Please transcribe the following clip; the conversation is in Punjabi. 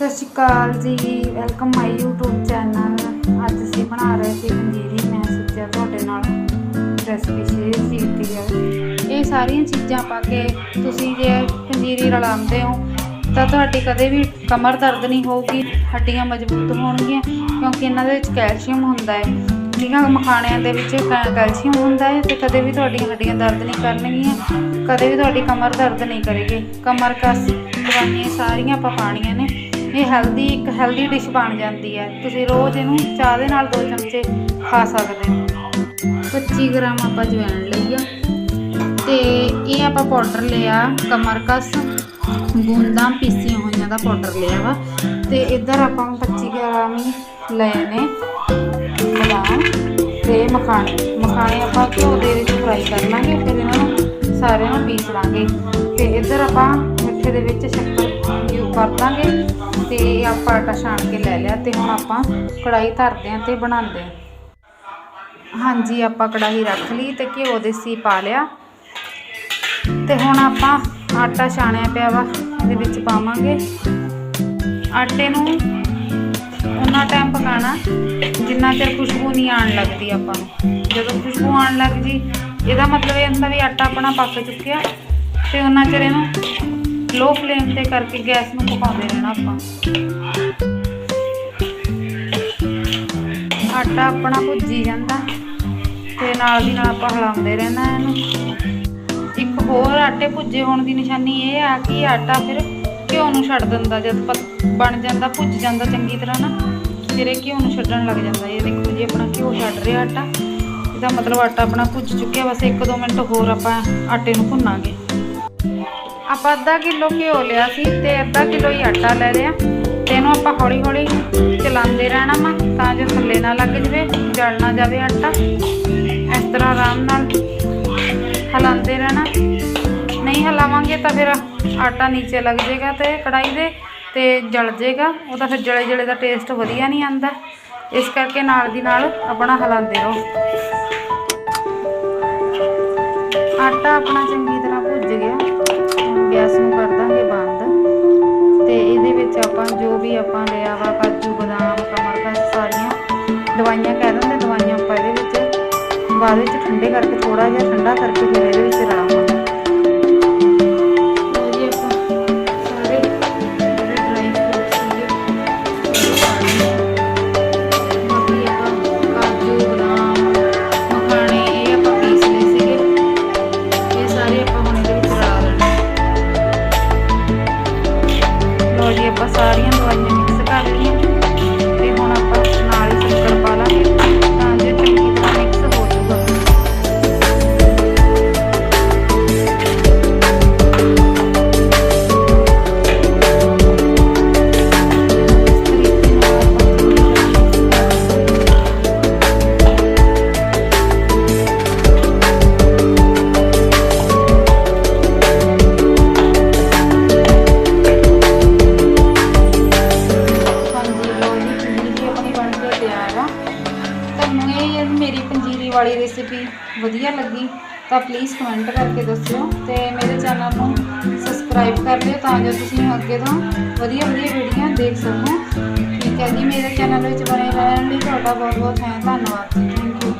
ਸਤਿ ਸ਼੍ਰੀ ਅਕਾਲ ਜੀ ਵੈਲਕਮ ਮਾਈ YouTube ਚੈਨਲ ਅੱਜ ਅਸੀਂ ਬਣਾ ਰਹੇ ਸੀ ਪੰਜੀਰੀ, ਮੈਂ ਸੋਚਿਆ ਤੁਹਾਡੇ ਨਾਲ ਰੈਸਪੀ ਸ਼ੇਅਰ ਕੀਤੀ ਹੈ। ਇਹ ਸਾਰੀਆਂ ਚੀਜ਼ਾਂ ਪਾ ਕੇ ਤੁਸੀਂ ਜੇ ਪੰਜੀਰੀ ਰਲਾਉਂਦੇ ਹੋ, ਤਾਂ ਤੁਹਾਡੀ ਕਦੇ ਵੀ ਕਮਰ ਦਰਦ ਨਹੀਂ ਹੋਊਗੀ, ਹੱਡੀਆਂ ਮਜ਼ਬੂਤ ਹੋਣਗੀਆਂ, ਕਿਉਂਕਿ ਇਹਨਾਂ ਦੇ ਵਿੱਚ ਕੈਲਸ਼ੀਅਮ ਹੁੰਦਾ ਹੈ। ਠੀਕ ਮਖਾਣਿਆਂ ਦੇ ਵਿੱਚ ਕੈ- ਕੈਲਸ਼ੀਅਮ ਹੁੰਦਾ ਹੈ ਤੇ ਕਦੇ ਵੀ ਤੁਹਾਡੀਆਂ ਹੱਡੀਆਂ ਦਰਦ ਨਹੀਂ ਕਰਨਗੀਆਂ, ਕਦੇ ਵੀ ਤੁਹਾਡੀ ਕਮਰ ਦਰਦ ਨਹੀਂ ਕਰੇਗੀ। ਕਮਰ ਕਸ, ਦਵਾਈਆਂ ਸਾਰੀਆਂ ਆਪਾਂ ਪਾਣੀਆਂ ਨੇ। ਇਹ ਹੈਲਦੀ ਇੱਕ ਹੈਲਦੀ ਡਿਸ਼ ਬਣ ਜਾਂਦੀ ਹੈ। ਤੁਸੀਂ ਰੋਜ਼ ਇਹਨੂੰ ਚਾਹ ਦੇ ਨਾਲ ਦੋ ਚਮਚੇ ਖਾ ਸਕਦੇ ਹੋ। 25 ਗ੍ਰਾਮ ਆਪਾਂ ਜਵੈਣ ਲਈ ਆ। ਤੇ ਇਹ ਆਪਾਂ ਪਾਊਡਰ ਲਿਆ, ਕਮਰਕਸ, ਬੂੰਦਾਂ, ਪੀਸੀਆਂ ਹੋਈਆਂ ਦਾ ਪਾਊਡਰ ਲਿਆ ਵਾ। ਤੇ ਇੱਧਰ ਆਪਾਂ ਨੂੰ 25 ਗ੍ਰਾਮ ਹੀ ਲਏ ਨੇ ਬਦਾਮ ਤੇ ਮਖਾਣੇ। ਮਖਾਣੇ ਆਪਾਂ ਘਿਓ ਦੇ ਵਿੱਚ ਫਰਾਈ ਕਰ ਲਾਂਗੇ ਫਿਰ ਇਹਨਾਂ ਨੂੰ ਸਾਰਿਆਂ ਨੂੰ ਪੀਸ ਲਾਂਗੇ। ਤੇ ਇੱਧਰ ਆਪਾਂ ਮਿੱਠੇ ਦੇ ਵਿੱਚ ਸ਼ੱਕਰ ਯੂ ਕਰ ਦਾਂਗੇ। ਤੇ ਇਹ ਆਪਾਂ ਆਟਾ ਛਾਣ ਕੇ ਲੈ ਲਿਆ ਤੇ ਹੁਣ ਆਪਾਂ ਕੜਾਈ ਧਰਦੇ ਆਂ ਤੇ ਬਣਾਉਂਦੇ ਆਂ ਹਾਂਜੀ, ਆਪਾਂ ਕੜਾਹੀ ਰੱਖ ਲਈ ਤੇ ਘਿਓ ਦੇਸੀ ਪਾ ਲਿਆ। ਤੇ ਹੁਣ ਆਪਾਂ ਆਟਾ ਛਾਣਿਆ ਪਿਆ ਵਾ, ਇਹਦੇ ਵਿੱਚ ਪਾਵਾਂਗੇ। ਆਟੇ ਨੂੰ ਉਹਨਾਂ ਟਾਈਮ ਪਕਾਣਾ ਜਿੰਨਾ ਚਿਰ ਖੁਸ਼ਬੂ ਨਹੀਂ ਆਣ ਲੱਗਦੀ ਆਪਾਂ ਨੂੰ। ਜਦੋਂ ਖੁਸ਼ਬੂ ਆਣ ਲੱਗ ਜੀ ਇਹਦਾ ਮਤਲਬ ਇਹ ਹੁੰਦਾ ਵੀ ਆਟਾ ਆਪਣਾ ਪੱਕ ਚੁੱਕਿਆ, ਤੇ ਉਹਨਾਂ ਚਿਰ ਇਹਨੂੰ ਲੋ ਫਲੇਮ ਤੇ ਕਰਕੇ ਗੈਸ ਨੂੰ ਪਕਾਉਂਦੇ ਰਹਿਣਾ ਆਪਾਂ। ਆਟਾ ਆਪਣਾ ਭੁੱਜੀ ਜਾਂਦਾ। ਤੇ ਨਾਲ ਦੀ ਨਾਲ ਆਪਾਂ ਹਿਲਾਉਂਦੇ ਰਹਿਣਾ ਇਹਨੂੰ। ਇੱਕ ਹੋਰ ਆਟੇ ਭੁੱਜੇ ਹੋਣ ਦੀ ਨਿਸ਼ਾਨੀ ਇਹ ਆ ਕਿ ਆਟਾ ਫਿਰ ਘਿਓ ਨੂੰ ਛੱਡ ਦਿੰਦਾ, ਜਦ ਪ- ਬਣ ਜਾਂਦਾ, ਭੁੱਜ ਜਾਂਦਾ ਚੰਗੀ ਤਰ੍ਹਾਂ ਨਾ ਫਿਰ ਇਹ ਘਿਓ ਨੂੰ ਛੱਡਣ ਲੱਗ ਜਾਂਦਾ। ਇਹ ਦੇਖੋ ਜੀ, ਆਪਣਾ ਘਿਓ ਛੱਡ ਰਿਹਾ ਆਟਾ। ਇਹਦਾ ਮਤਲਬ ਆਟਾ ਆਪਣਾ ਭੁੱਜ ਚੁੱਕਿਆ, ਬਸ 1-2 ਮਿੰਟ ਹੋਰ ਆਪਾਂ ਆਟੇ ਨੂੰ ਭੁੰਨਾਂਗੇ। ਆਪਾਂ ਅੱਧਾ ਕਿਲੋ ਘਿਓ ਲਿਆ ਸੀ ਤੇ ਅੱਧਾ ਕਿਲੋ ਹੀ ਆਟਾ ਲੈ ਲਿਆ ਤੇ ਇਹਨੂੰ ਆਪਾਂ ਹੌਲੀ ਹੌਲੀ ਚਲਾਉਂਦੇ ਰਹਿਣਾ ਵਾ, ਤਾਂ ਜੋ ਥੱਲੇ ਨਾ ਲੱਗ ਜਵੇ, ਜਲ ਨਾ ਜਾਵੇ ਆਟਾ। ਇਸ ਤਰ੍ਹਾਂ ਆਰਾਮ ਨਾਲ ਹਿਲਾਉਂਦੇ ਰਹਿਣਾ। ਨਹੀਂ ਹਿਲਾਵਾਂਗੇ ਤਾਂ ਫਿਰ ਆਟਾ ਨੀਚੇ ਲੱਗ ਜਾਏਗਾ ਤੇ ਕੜਾਈ ਦੇ ਤੇ ਜਲ ਜਾਏਗਾ। ਉਹਦਾ ਫਿਰ ਜਲੇ ਜਲੇ ਦਾ ਟੇਸਟ ਵਧੀਆ ਨਹੀਂ ਆਉਂਦਾ। ਇਸ ਕਰਕੇ ਨਾਲ ਦੀ ਨਾਲ ਆਪਣਾ ਹਿਲਾਉਂਦੇ ਰਹੋ। ਆਟਾ ਆਪਣਾ ਚੰਗੀ ਤਰ੍ਹਾਂ ਭੁੱਜ ਗਿਆ। ਗੈਸ ਨੂੰ ਕਰ ਦਾਂਗੇ ਬੰਦ। ਤੇ ਇਹਦੇ ਵਿੱਚ ਆਪਾਂ ਜੋ ਵੀ ਆਪਾਂ ਲਿਆ ਵਾ, ਕਾਜੂ, ਬਦਾਮ ਕਮਰਕਸ ਸਾਰੀਆਂ ਦਵਾਈਆਂ ਕਹਿ ਦਿੰਦੇ ਦਵਾਈਆਂ ਆਪਾਂ ਇਹਦੇ ਵਿੱਚ ਬਾਅਦ ਵਿੱਚ ਠੰਡੇ ਕਰਕੇ ਥੋੜਾ ਜਿਹਾ ਠੰਡਾ ਕਰਕੇ ਫਿਰ ਵਾਲੀ ਰੈਸਿਪੀ ਵਧੀਆ ਲੱਗੀ, ਤਾਂ ਪਲੀਜ਼ ਕਮੈਂਟ ਕਰਕੇ ਦੱਸਿਓ ਤੇ ਮੇਰੇ ਚੈਨਲ ਨੂੰ ਸਬਸਕ੍ਰਾਈਬ ਕਰ ਲਿਓ ਤਾਂ ਜੋ ਤੁਸੀਂ ਅੱਗੇ ਤੋਂ ਵਧੀਆ ਵਧੀਆ ਵੀਡੀਓ ਦੇਖ ਸਕੋ। ਠੀਕ ਹੈ ਜੀ, ਮੇਰੇ ਚੈਨਲ ਵਿੱਚ ਬਣੇ ਰਹਿਣ ਲਈ ਤੁਹਾਡਾ ਬਹੁਤ ਬਹੁਤ ਧੰਨਵਾਦ ਜੀ। Thank you